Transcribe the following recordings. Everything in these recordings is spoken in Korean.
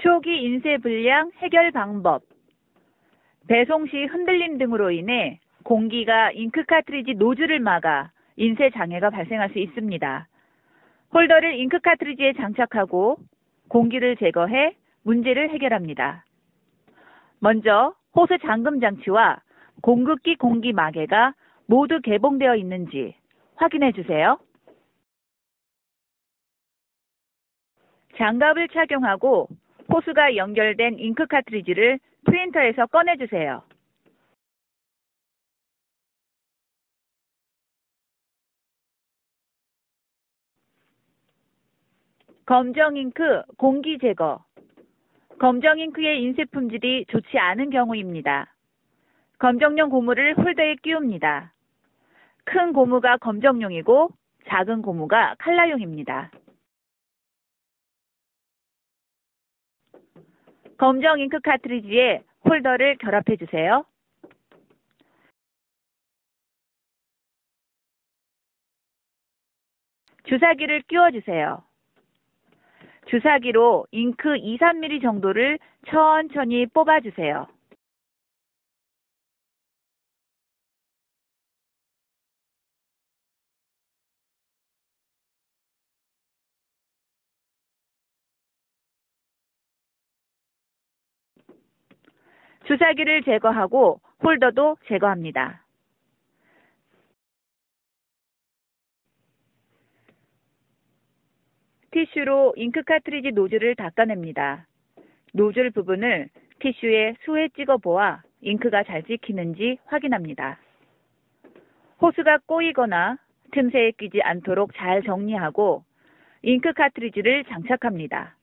초기 인쇄 불량 해결 방법 배송 시 흔들림 등으로 인해 공기가 잉크 카트리지 노즐을 막아 인쇄 장애가 발생할 수 있습니다. 홀더를 잉크 카트리지에 장착하고 공기를 제거해 문제를 해결합니다. 먼저 호스 잠금 장치와 공급기 공기 마개가 모두 개봉되어 있는지 확인해 주세요. 장갑을 착용하고 호스가 연결된 잉크 카트리지를 프린터에서 꺼내주세요. 검정 잉크 공기 제거 검정 잉크의 인쇄 품질이 좋지 않은 경우입니다. 검정용 고무를 홀더에 끼웁니다. 큰 고무가 검정용이고 작은 고무가 칼라용입니다. 검정 잉크 카트리지에 홀더를 결합해 주세요. 주사기를 끼워 주세요. 주사기로 잉크 2, 3mm 정도를 천천히 뽑아 주세요. 주사기를 제거하고 홀더도 제거합니다. 티슈로 잉크 카트리지 노즐을 닦아냅니다. 노즐 부분을 티슈에 수에 찍어 보아 잉크가 잘 찍히는지 확인합니다. 호스가 꼬이거나 틈새에 끼지 않도록 잘 정리하고 잉크 카트리지를 장착합니다.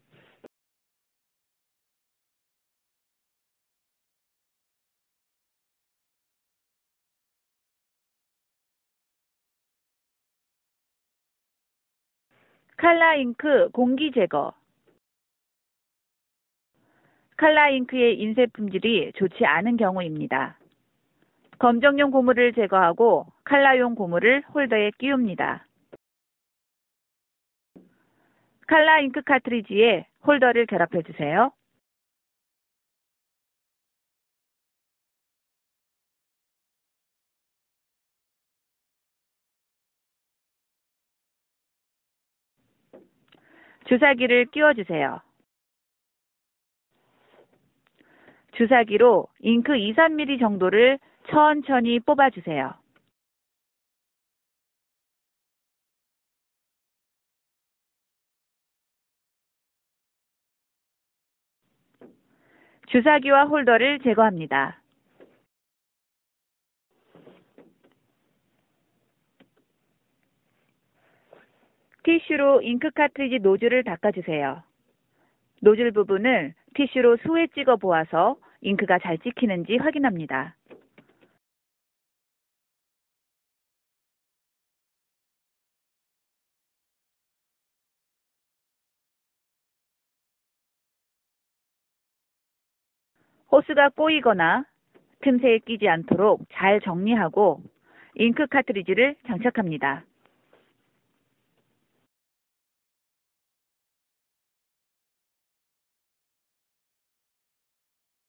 칼라 잉크 공기 제거 칼라 잉크의 인쇄 품질이 좋지 않은 경우입니다. 검정용 고무를 제거하고 칼라용 고무를 홀더에 끼웁니다. 칼라 잉크 카트리지에 홀더를 결합해 주세요. 주사기를 끼워주세요. 주사기로 잉크 2, 3mm 정도를 천천히 뽑아주세요. 주사기와 홀더를 제거합니다. 티슈로 잉크 카트리지 노즐을 닦아주세요. 노즐 부분을 티슈로 수에 찍어 보아서 잉크가 잘 찍히는지 확인합니다. 호스가 꼬이거나 틈새에 끼지 않도록 잘 정리하고 잉크 카트리지를 장착합니다.